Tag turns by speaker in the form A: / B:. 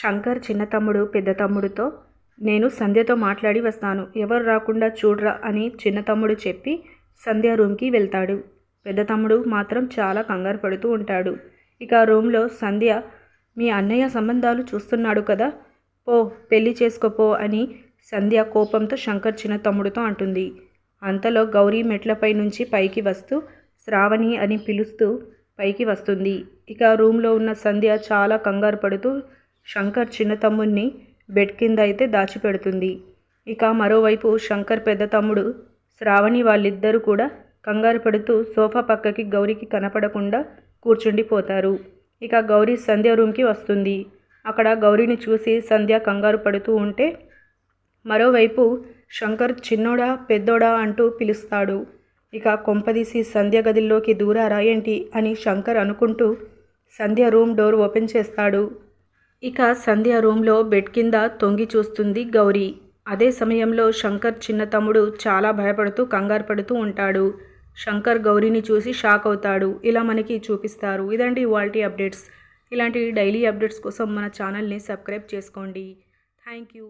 A: శంకర్ చిన్న తమ్ముడు పెద్ద తమ్ముడితో నేను సంధ్యతో మాట్లాడి వస్తాను. ఎవరు రాకుండా చూడరా అని చిన్న తమ్ముడు చెప్పి సంధ్య రూమ్కి వెళ్తాడు. పెద్ద తమ్ముడు మాత్రం చాలా కంగారు పడుతూ ఉంటాడు. ఇక ఆ రూమ్లో సంధ్య మీ అన్నయ్య సంబంధాలు చూస్తున్నాడు కదా పో పెళ్ళి చేసుకోపో అని సంధ్య కోపంతో శంకర్ చిన్న తమ్ముడితో అంటుంది. అంతలో గౌరీ మెట్లపై నుంచి పైకి వస్తూ శ్రావణి అని పిలుస్తూ పైకి వస్తుంది. ఇక రూమ్లో ఉన్న సంధ్య చాలా కంగారు పడుతూ శంకర్ చిన్న తమ్ముడిని బెడ్ కింద అయితే దాచిపెడుతుంది. ఇక మరోవైపు శంకర్ పెద్ద తమ్ముడు శ్రావణి వాళ్ళిద్దరూ కూడా కంగారు పడుతూ సోఫా పక్కకి గౌరీకి కనపడకుండా కూర్చుండిపోతారు. ఇక గౌరీ సంధ్య రూమ్కి వస్తుంది. అక్కడ గౌరీని చూసి సంధ్య కంగారు పడుతూ ఉంటే మరోవైపు శంకర్ చిన్నోడా పెద్దోడా అంటూ పిలుస్తాడు. ఇక కొంపదీసి సంధ్య గదిలోకి దూరారా ఏంటి అని శంకర్ అనుకుంటూ సంధ్య రూమ్ డోర్ ఓపెన్ చేస్తాడు. ఇక సంధ్య రూమ్లో బెడ్ కింద తొంగి చూస్తుంది గౌరీ. అదే సమయంలో శంకర్ చిన్న తమ్ముడు చాలా భయపడుతూ కంగారు పడుతూ ఉంటాడు. శంకర్ గౌరీని చూసి షాక్ అవుతాడు. ఇలా మనకి చూపిస్తారు. ఇదండి ఇవాల్టీ అప్డేట్స్. ఇలాంటి డైలీ అప్డేట్స్ కోసం మన ఛానల్ని సబ్స్క్రైబ్ చేసుకోండి. Thank you.